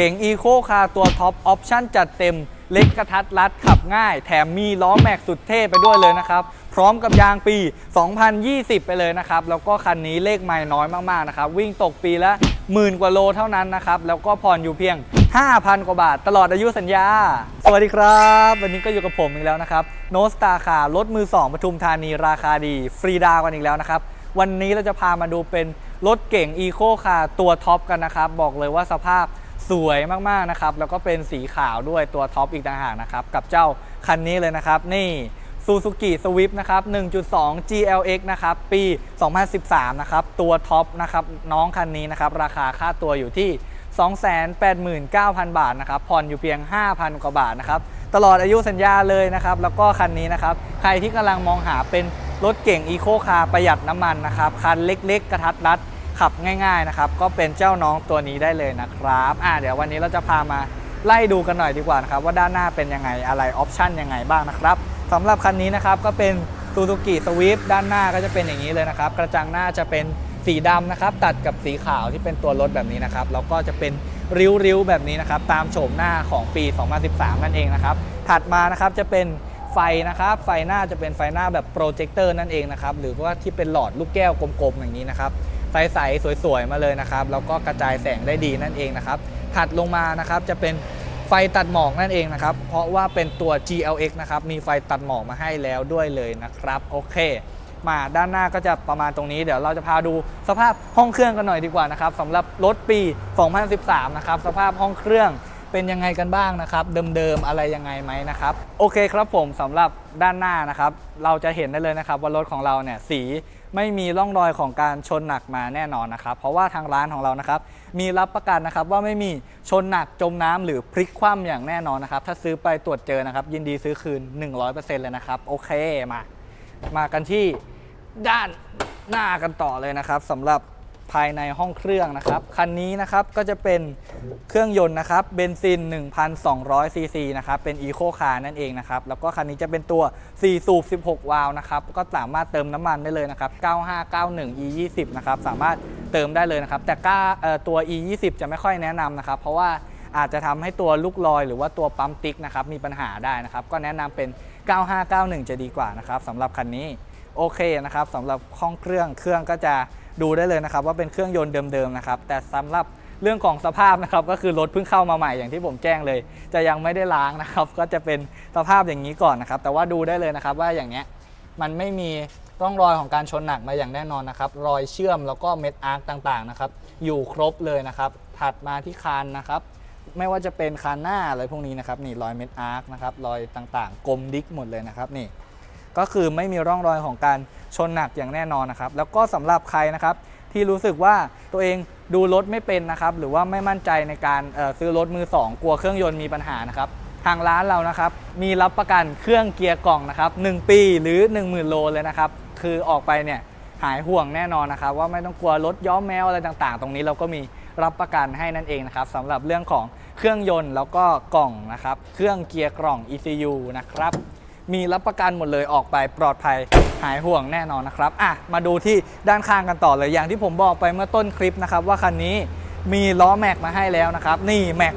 เก๋งอีโคคาตัวท็อปออปชั่นจัดเต็ม เล็กกระทัดรัดขับง่าย แถมมีล้อแม็กสุดเท่ไปด้วยเลยนะครับ พร้อมกับยางปี 2020 ไปเลยนะครับ แล้วก็คันนี้เลขไม่น้อยมากๆนะครับ วิ่งตกปีละหมื่นกว่าโลเท่านั้นนะครับ แล้วก็ผ่อนอยู่เพียง 5,000 กว่าบาท ตลอดอายุสัญญา สวัสดีครับ วันนี้ก็อยู่กับผมอีกแล้วนะครับโนสตาคารถมือ2ปทุมธานีราคาดี ฟรีดาวกันอีกแล้วนะครับวันนี้เราจะพามาดูเป็นรถเก่งอีโคคาตัวท็อปกันนะครับ บอกเลยว่าสภาพ สวยมากๆนะครับ แล้วก็เป็นสีขาวด้วยตัวท็อปอีกต่างหากนะครับ กับเจ้าคันนี้เลยนะครับ นี่ Suzuki Swift นะครับ 1.2 GLX นะครับ ปี 2013 นะครับ ตัวท็อปนะครับ น้องคันนี้นะครับ ราคาค่าตัวอยู่ที่ 289,000 บาทนะครับ ผ่อนอยู่เพียง 5,000 กว่าบาทนะครับ ตลอดอายุสัญญาเลยนะครับ แล้วก็คันนี้นะครับ ใครที่กำลังมองหาเป็นรถเก่งอีโคคาร์ประหยัดน้ำมันนะครับ คันเล็ก ๆ กระทัดรัด ขับง่ายๆนะครับ ก็เป็นเจ้าน้องตัวนี้ได้เลยนะครับอ่าเดี๋ยววันนี้เราจะพามาไล่ดูกันหน่อยดีกว่านะครับว่าด้านหน้าเป็นยังไงอะไรออปชันยังไงบ้างนะครับสำหรับคันนี้นะครับก็เป็น Suzuki Swift ด้านหน้าก็จะเป็นอย่างนี้เลยนะครับ กระจังหน้าจะเป็นสีดำนะครับ ตัดกับสีขาวที่เป็นตัวรถแบบนี้นะครับแล้วก็จะเป็นริ้วๆแบบนี้นะครับ ตามโฉมหน้าของปี 2013 นั่นเองนะครับ ถัดมานะครับจะเป็นไฟนะครับ ไฟหน้าจะเป็นไฟหน้าแบบโปรเจคเตอร์นั่นเองนะครับ หรือว่าที่เป็นหลอดลูกแก้วกลมๆอย่างนี้นะครับ ใสสวยๆมาเลยนะครับแล้วก็กระจายแสงได้ดีนั่นเองนะครับถัดลงมานะครับจะเป็นไฟตัดหมอกนั่นเองนะครับ เพราะว่าเป็นตัว GLX นะครับ มีไฟตัดหมอกมาให้แล้วด้วยเลยนะครับ โอเค มาด้านหน้าก็จะประมาณตรงนี้ เดี๋ยวเราจะพาดูสภาพห้องเครื่องกันหน่อยดีกว่านะครับสำหรับรถปี 2013 นะครับ สภาพห้องเครื่องเป็นยังไงกันบ้างนะครับ เดิมๆอะไรยังไงไหมนะครับ โอเคครับผมสำหรับด้านหน้านะครับ เราจะเห็นได้เลยนะครับว่ารถของเราเนี่ยสี ไม่มีร่องรอยของการชนหนักมาแน่นอนนะครับ เพราะว่าทางร้านของเรานะครับมีรับประกันนะครับว่าไม่มีชนหนักจมน้ำหรือพลิกคว่ำอย่างแน่นอนนะครับ ถ้าซื้อไปตรวจเจอนะครับ ยินดีซื้อคืน 100%เลยนะครับ โอเคมา มากันที่ด้านหน้ากันต่อเลยนะครับสำหรับ ภายในห้องเครื่องนะครับ คันนี้นะครับก็จะเป็นเครื่องยนต์นะครับเบนซิน 1,200 ซีซีนะครับเป็นอีโคคาร์นั่นเองนะครับ แล้วก็คันนี้จะเป็นตัว 4 สูบ 16 วาล์วนะครับ ก็สามารถเติมน้ำมันได้เลยนะครับ 9591 E20 นะครับ สามารถเติมได้เลยนะครับ แต่ก้าตัว E20 จะไม่ค่อยแนะนำนะครับ เพราะว่าอาจจะทำให้ตัวลูกลอยหรือว่าตัวปั๊มติ๊กนะครับมีปัญหาได้นะครับ ก็แนะนำเป็น 9591 จะดีกว่านะครับสำหรับคันนี้ โอเคนะครับสำหรับห้องเครื่องเครื่องก็จะดูได้เลยนะครับว่าเป็นเครื่องยนต์เดิมๆนะครับแต่สำหรับเรื่องของสภาพนะครับก็คือรถเพิ่งเข้ามาใหม่อย่างที่ผมแจ้งเลย จะยังไม่ได้ล้างนะครับ ก็จะเป็นสภาพอย่างนี้ก่อนนะครับ แต่ว่าดูได้เลยนะครับว่าอย่างเนี้ยมันไม่มีร่องรอยของการชนหนักมาอย่างแน่นอนนะครับ รอยเชื่อมแล้วก็เม็ดอาร์คต่างๆนะครับ อยู่ครบเลยนะครับ ถัดมาที่คานนะครับ ไม่ว่าจะเป็นคานหน้าอะไรพวกนี้นะครับนี่รอยเม็ดอาร์คนะครับรอยต่างๆ กลมดิกหมดเลยนะครับนี่ ก็คือไม่มีร่องรอยของการชนหนักอย่างแน่นอนนะครับ แล้วก็สำหรับใครนะครับที่รู้สึกว่าตัวเองดูรถไม่เป็นนะครับ หรือว่าไม่มั่นใจในการซื้อรถมือ 2 กลัวเครื่องยนต์มีปัญหานะครับทางร้านเรานะครับมีรับประกันเครื่องเกียร์กล่องนะครับ1ปีหรือ 10,000 โลเลยนะครับคือออกไปเนี่ยหายห่วงแน่นอนนะครับ ว่าไม่ต้องกลัวรถย้อมแมวอะไรต่างๆ ตรงนี้เราก็มีรับประกันให้นั่นเองนะครับสำหรับเรื่องของเครื่องยนต์แล้วก็กล่องนะครับ เครื่องเกียร์กล่อง ECU นะครับ มีรับประกันหมดเลยออกไปปลอดภัยหายห่วงแน่นอนนะครับอะมาดูที่ด้านข้างกันต่อเลยอย่างที่ผมบอกไปเมื่อต้นคลิปนะครับว่าคันนี้มีล้อแม็กมาให้แล้วนะครับ นี่แม็ก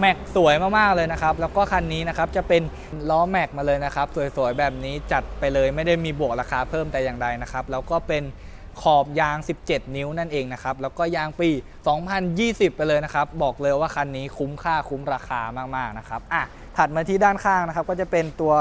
แม็กสวยมากๆเลยนะครับ แล้วก็คันนี้นะครับจะเป็นล้อแม็กมาเลยนะครับ สวยๆแบบนี้จัดไปเลยไม่ได้มีบวกราคาเพิ่มแต่อย่างใดนะครับแล้วก็เป็นขอบยาง 17 นิ้วนั่นเองนะครับ แล้วก็ยางปี 2020 ไปเลยนะครับ บอกเลยว่าคันนี้คุ้มค่าคุ้มราคามากๆนะครับ อะ ถัดมาที่ด้านข้างนะครับ ก็จะเป็นตัว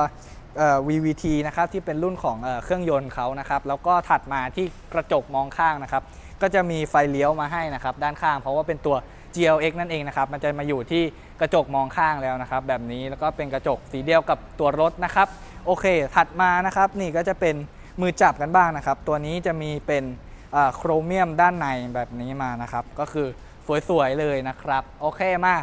VVT นะครับที่เป็นรุ่นของเอเครื่องยนต์เขานะครับแล้วก็ถัดมาที่กระจกมองข้างนะครับก็จะมีไฟเลี้ยวมาให้นะครับด้านข้าง เพราะว่าเป็นตัว GLX นั่นเองนะครับมันจะมาอยู่ที่กระจกมองข้างแล้วนะครับแบบนี้แล้วก็เป็นกระจกสีเดียวกับตัวรถนะครับโอเค ถัดมานะครับนี่ก็จะเป็นมือจับกันบ้างนะครับ ตัวนี้จะมีเป็นโครเมียมด้านในแบบนี้มานะครับก็คือสวยๆเลยนะครับ โอเคมา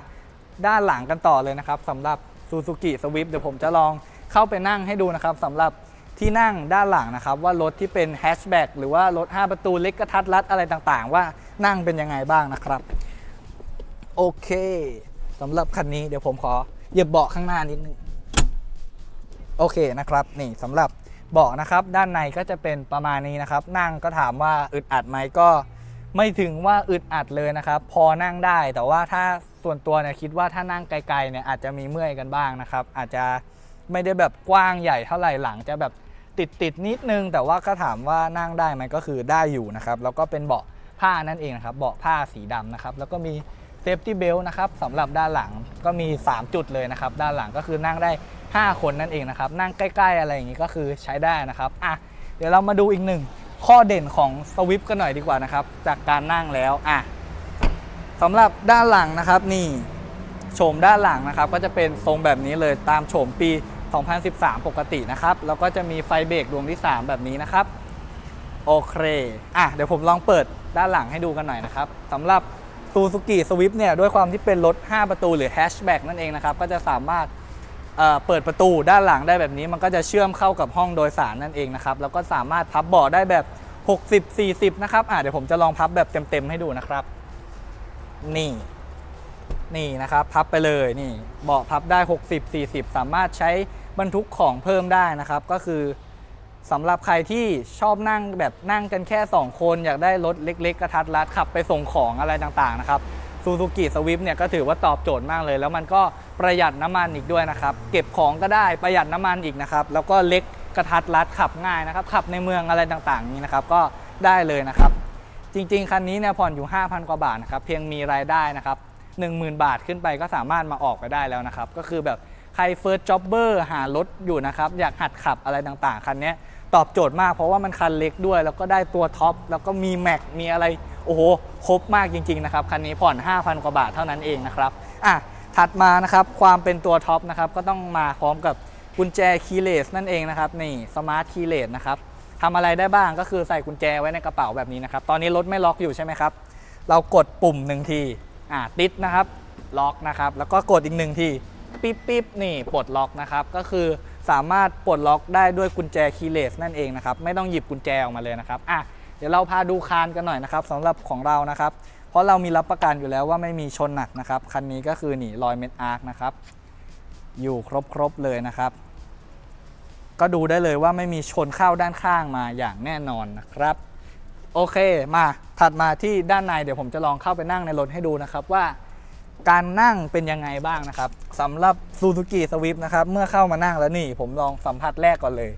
ด้านหลังกันต่อเลยนะครับสำหรับ Suzuki Swift เดี๋ยวผมจะลอง เข้าไปนั่งให้ดูนะครับสำหรับที่นั่งด้านหลังนะครับ ว่ารถที่เป็นแฮชแบ็กหรือว่ารถ 5 ประตูเล็กกระทัดรัดอะไรต่างๆ ว่านั่งเป็นยังไงบ้างนะครับโอเคสำหรับคันนี้เดี๋ยวผมขอเหยียบเบาะข้างหน้านิดนึงโอเคนะครับนี่สำหรับเบาะนะครับด้านในก็จะเป็นประมาณนี้นะครับ นั่งก็ถามว่าอึดอัดไหมก็ไม่ถึงว่าอึดอัดเลยนะครับ พอนั่งได้แต่ว่าถ้าส่วนตัวเนี่ยคิดว่าถ้านั่งไกลๆเนี่ยอาจจะมีเมื่อยกันบ้างนะครับ อาจจะ ไม่ได้แบบกว้างใหญ่เท่าไหร่หลังจะแบบติดติดนิดนึง แต่ว่าก็ถามว่านั่งได้ไหมก็คือได้อยู่นะครับ แล้วก็เป็นเบาะผ้านั่นเองนะครับ เบาะผ้าสีดำนะครับ แล้วก็มีเซฟตี้เบลนะครับสำหรับด้านหลังก็มี 3 จุดเลยนะครับ ด้านหลังก็คือนั่งได้ 5 คนนั่นเองนะครับ นั่งใกล้ๆ อะไรอย่างนี้ก็คือใช้ได้นะครับอะเดี๋ยวเรามาดูอีกหนึ่งข้อเด่นของสวิฟกันหน่อยดีกว่านะครับ จากการนั่งแล้วอะสำหรับด้านหลังนะครับนี่โฉมด้านหลังนะครับ ก็จะเป็นทรงแบบนี้เลยตามโฉมปี 2013 ปกตินะครับ แล้วก็จะมีไฟเบรกดวงที่ 3 แบบนี้นะครับ โอเค อะ เดี๋ยวผมลองเปิดด้านหลังให้ดูกันหน่อยนะครับสำหรับซูซูกิสวิฟเนี่ยด้วยความที่เป็นรถ 5 ประตูหรือแฮชแบ็กนั่นเองนะครับ ก็จะสามารถเอ่อเปิดประตูด้านหลังได้แบบนี้ มันก็จะเชื่อมเข้ากับห้องโดยสารนั่นเองนะครับ แล้วก็สามารถพับเบาะได้แบบ 60 40 นะครับ อะเดี๋ยวผมจะลองพับแบบเต็มๆให้ดูนะครับ นี่นี่นะครับ พับไปเลยนี่เบาะพับได้ 60 40 สามารถใช้ บรรทุกของเพิ่มได้นะครับ ก็คือสำหรับใครที่ชอบนั่งแบบนั่งกันแค่ 2 คน อยากได้รถเล็ก ๆ กระทัดรัดขับไปส่งของอะไรต่างๆนะครับซูซูกิสวิฟเนี่ยก็ถือว่าตอบโจทย์มากเลย แล้วมันก็ประหยัดน้ำมันอีกด้วยนะครับ เก็บของก็ได้ประหยัดน้ำมันอีกนะครับ แล้วก็เล็กกระทัดรัดขับง่ายนะครับ ขับในเมืองอะไรต่างๆ นี้นะครับ ก็ได้เลยนะครับ จริง ๆ คันนี้เนี่ยผ่อนอยู่ 5,000 กว่าบาทนะครับ เพียงมีรายได้นะครับ 10,000 บาทขึ้นไปก็สามารถมาออกไปได้แล้วนะครับ ก็คือแบบ ใครเฟิร์สจ็อบเบอร์หารถอยู่นะครับ อยากหัดขับอะไรต่างๆ คันนี้ตอบโจทย์มากเพราะว่ามันคันเล็กด้วย แล้วก็ได้ตัวท็อป แล้วก็มีแม็กมีอะไร โอ้โห ครบมากจริง ๆ นะครับ คันนี้ผ่อน 5,000 กว่าบาทเท่านั้นเองนะครับอะถัดมานะครับ ความเป็นตัวท็อปนะครับ ก็ต้องมาพร้อมกับกุญแจคีย์เลสนั่นเองนะครับ นี่สมาร์ทคีย์เลสนะครับทำอะไรได้บ้างก็คือใส่กุญแจไว้ในกระเป๋าแบบนี้นะครับ ตอนนี้รถไม่ล็อกอยู่ใช่ไหมครับ เรากดปุ่มหนึ่งที อ่าติดนะครับ ล็อกนะครับ แล้วก็กดอีกหนึ่งที ปิ๊บปิ๊บนี่ปลดล็อกนะครับ ก็คือสามารถปลดล็อกได้ด้วยกุญแจคีย์เลสนั่นเองนะครับ ไม่ต้องหยิบกุญแจออกมาเลยนะครับอะเดี๋ยวเราพาดูคานกันหน่อยนะครับสำหรับของเรานะครับ เพราะเรามีรับประกันอยู่แล้วว่าไม่มีชนหนักนะครับ คันนี้ก็คือหนีรอยเม็ดอาร์คนะครับ อยู่ครบๆเลยนะครับ ก็ดูได้เลยว่าไม่มีชนเข้าด้านข้างมาอย่างแน่นอนนะครับ โอเคมาถัดมาที่ด้านในเดี๋ยวผมจะลองเข้าไปนั่งในรถให้ดูนะครับว่า การนั่งเป็นยังไงบ้างนะครับสำหรับ Suzuki Swift นะครับ เมื่อเข้ามานั่งแล้วนี่ ผมลองสัมผัสแรกก่อนเลย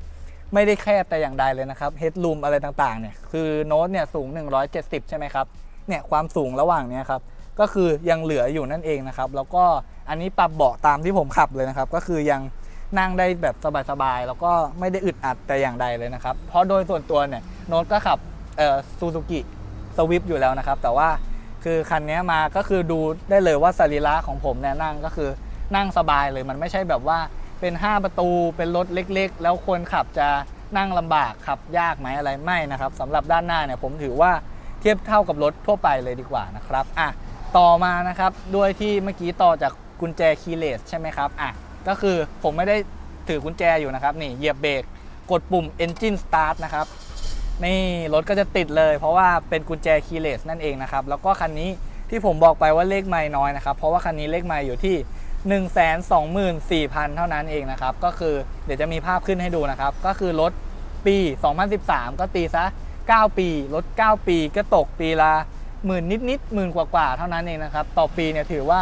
ไม่ได้แคบแต่อย่างใดเลยนะครับเฮด o ูมอะไรต่างๆเนี่ยคือโน้ตเนี่ยสูง 170 ใช่ไหมครับเนี่ยความสูงระหว่างเนี้ยครับก็คือยังเหลืออยู่นั่นเองนะครับ แล้วก็อันนี้ปรับเบาะตามที่ผมขับเลยนะครับ ก็คือยังนั่งได้แบบสบายๆแล้วก็ไม่ได้อึดอัดแต่อย่างใดเลยนะครับ เพราะโดยส่วนตัวเนี่ยโน้ตก็ขับเอ่อซูซูกิสวิฟอยู่แล้วนะครับ แต่ว่า คือคันนี้มาก็คือดูได้เลยว่าสรีระของผมเนี่ยนั่งก็คือนั่งสบายเลยมันไม่ใช่แบบว่าเป็น 5 ประตูเป็นรถเล็กๆ แล้วคนขับจะนั่งลำบากขับยากไหมอะไรไม่นะครับสำหรับด้านหน้าเนี่ยผมถือว่าเทียบเท่ากับรถทั่วไปเลยดีกว่านะครับอะต่อมานะครับด้วยที่เมื่อกี้ต่อจากกุญแจคีย์เลสใช่ไหมครับอะก็คือผมไม่ได้ถือกุญแจอยู่นะครับนี่เหยียบเบรกกดปุ่ม Engine Start นะครับ นี่รถก็จะติดเลย เพราะว่าเป็นกุญแจคีย์เลสนั่นเองนะครับแล้วก็คันนี้ที่ผมบอกไปว่าเลขไม่น้อยนะครับเพราะว่าคันนี้เลขไม่อยู่ที่ 124,000 เท่านั้นเองนะครับก็คือเดี๋ยวจะมีภาพขึ้นให้ดูนะครับก็คือรถปี 2013 ก็ตีซะ 9 ปีรถ 9 ปีก็ตกปีละหมื่นนิดๆหมื่นกว่าๆเท่านั้นเองนะครับต่อปีเนี่ยถือว่า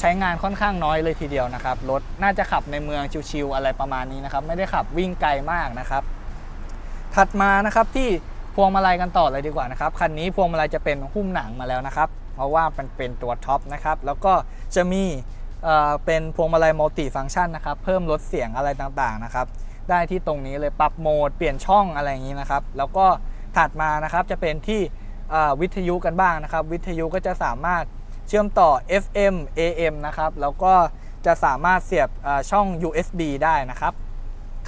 ใช้งานค่อนข้างน้อยเลยทีเดียวนะครับรถน่าจะขับในเมืองชิวๆอะไรประมาณนี้นะครับไม่ได้ขับวิ่งไกลมากนะครับ ถัดมานะครับที่พวงมาลัยกันต่อเลยดีกว่านะครับคันนี้พวงมาลัยจะเป็นหุ้มหนังมาแล้วนะครับ เพราะว่ามันเป็นตัวท็อปนะครับแล้วก็จะมีเเป็นพวงมาลัยมัลติฟังก์ชันนะครับเพิ่มลดเสียงอะไรต่างๆนะครับได้ที่ตรงนี้เลยปรับโหมดเปลี่ยนช่องอะไรอย่างนี้นะครับแล้วก็ถัดมานะครับจะเป็นที่วิทยุกันบ้างนะครับ วิทยุก็จะสามารถเชื่อมต่อ FM AM นะครับแล้วก็จะสามารถเสียบเอ่อช่อง USB ได้นะครับ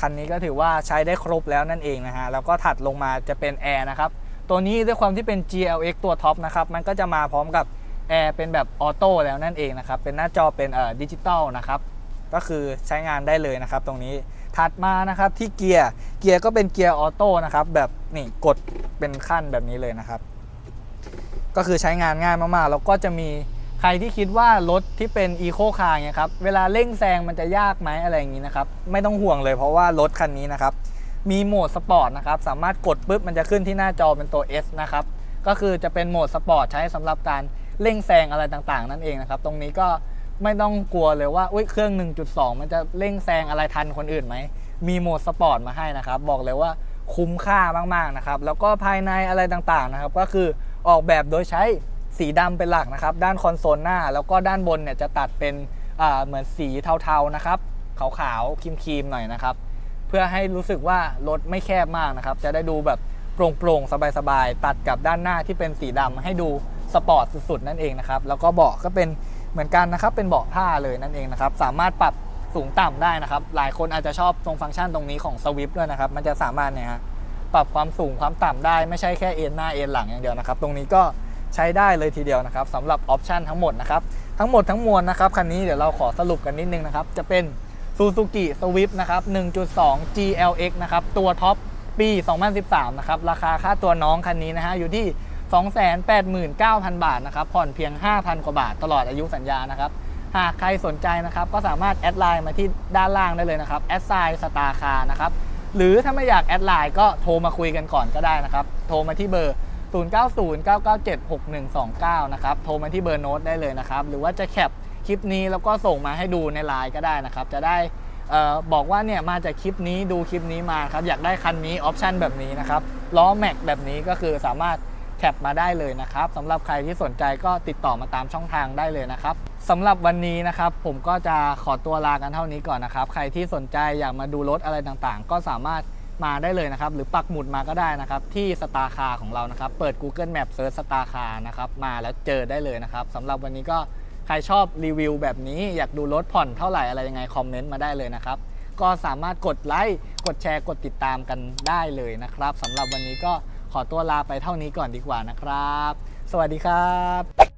คันนี้ก็ถือว่าใช้ได้ครบแล้วนั่นเองนะฮะ แล้วก็ถัดลงมาจะเป็นแอร์นะครับ ตัวนี้ด้วยความที่เป็น GLX ตัวท็อปนะครับ มันก็จะมาพร้อมกับแอร์เป็นแบบออโต้แล้วนั่นเองนะครับ เป็นหน้าจอเป็นเอ่อดิจิตอลนะครับ ก็คือใช้งานได้เลยนะครับ ตรงนี้ ถัดมานะครับที่เกียร์ เกียร์ก็เป็นเกียร์ออโต้นะครับ แบบนี่กดเป็นขั้นแบบนี้เลยนะครับ ก็คือใช้งานง่ายมากๆ แล้วก็จะมี ใครที่คิดว่ารถที่เป็นอีโคคาร์เนี่ยครับเวลาเร่งแซงมันจะยากไหมอะไรอย่างนี้นะครับไม่ต้องห่วงเลยเพราะว่ารถคันนี้นะครับมีโหมดสปอร์ตนะครับสามารถกดปุ๊บมันจะขึ้นที่หน้าจอเป็นตัว S นะครับก็คือจะเป็นโหมดสปอร์ตใช้สำหรับการเร่งแซงอะไรต่างๆ นั่นเองนะครับตรงนี้ก็ไม่ต้องกลัวเลยว่าอุ้ยเครื่อง 1.2 มันจะเร่งแซงอะไรทันคนอื่นไหมมีโหมดสปอร์ตมาให้นะครับบอกเลยว่าคุ้มค่ามากๆนะครับแล้วก็ภายในอะไรต่างๆนะครับก็คือออกแบบโดยใช้ สีดำเป็นหลักนะครับ ด้านคอนโซลหน้า แล้วก็ด้านบนเนี่ยจะตัดเป็นเหมือนสีเทาๆนะครับ ขาวๆครีมๆหน่อยนะครับ เพื่อให้รู้สึกว่ารถไม่แคบมากนะครับ จะได้ดูแบบโปร่งๆ สบายๆ ตัดกับด้านหน้าที่เป็นสีดำให้ดูสปอร์ตสุดๆ นั่นเองนะครับ แล้วก็เบาะก็เป็นเหมือนกันนะครับ เป็นเบาะผ้าเลยนั่นเองนะครับ สามารถปรับสูงต่ำได้นะครับ หลายคนอาจจะชอบตรงฟังก์ชันตรงนี้ของสวิฟด้วยนะครับ มันจะสามารถเนี่ยฮะปรับความสูงความต่ำได้ไม่ใช่แค่เอ็นหน้าเอ็นหลังอย่างเดียวนะครับ ตรงนี้ก็ ใช้ได้เลยทีเดียวนะครับสำหรับออปชันทั้งหมดนะครับทั้งหมดทั้งมวลนะครับคันนี้เดี๋ยวเราขอสรุปกันนิดนึงนะครับจะเป็น Suzuki Swift นะครับ 1.2 GLX นะครับตัวท็อปปี 2013 นะครับราคาค่าตัวน้องคันนี้นะฮะอยู่ที่ 289,000 บาทนะครับผ่อนเพียง 5,000 กว่าบาทตลอดอายุสัญญานะครับหากใครสนใจนะครับก็สามารถแอดไลน์มาที่ด้านล่างได้เลยนะครับแอดไซน์สตาร์คานะครับหรือถ้าไม่อยากแอดไลน์ก็โทรมาคุยกันก่อนก็ได้นะครับโทรมาที่เบอร์ 0909976129 นะครับ โทรมาที่เบอร์โน้ตได้เลยนะครับ หรือว่าจะแคปคลิปนี้แล้วก็ส่งมาให้ดูในไลน์ก็ได้นะครับ จะได้ออบอกว่าเนี่ยมาจากคลิปนี้ดูคลิปนี้มาครับ อยากได้คันนี้ออปชันแบบนี้นะครับ ล้อแม็กแบบนี้ก็คือสามารถแคปมาได้เลยนะครับสำหรับใครที่สนใจก็ติดต่อมาตามช่องทางได้เลยนะครับสำหรับวันนี้นะครับ ผมก็จะขอตัวลากันเท่านี้ก่อนนะครับ ใครที่สนใจอยากมาดูรถอะไรต่างๆ ก็สามารถ มาได้เลยนะครับ หรือปักหมุดมาก็ได้นะครับ ที่สตาร์คาของเรานะครับ เปิด Google Map เซิร์ชสตาร์คานะครับ มาแล้วเจอได้เลยนะครับสำหรับวันนี้ก็ใครชอบรีวิวแบบนี้อยากดูรถผ่อนเท่าไหร่อะไรยังไงคอมเมนต์มาได้เลยนะครับ ก็สามารถกดไลค์กดแชร์กดติดตามกันได้เลยนะครับสำหรับวันนี้ก็ขอตัวลาไปเท่านี้ก่อนดีกว่านะครับ สวัสดีครับ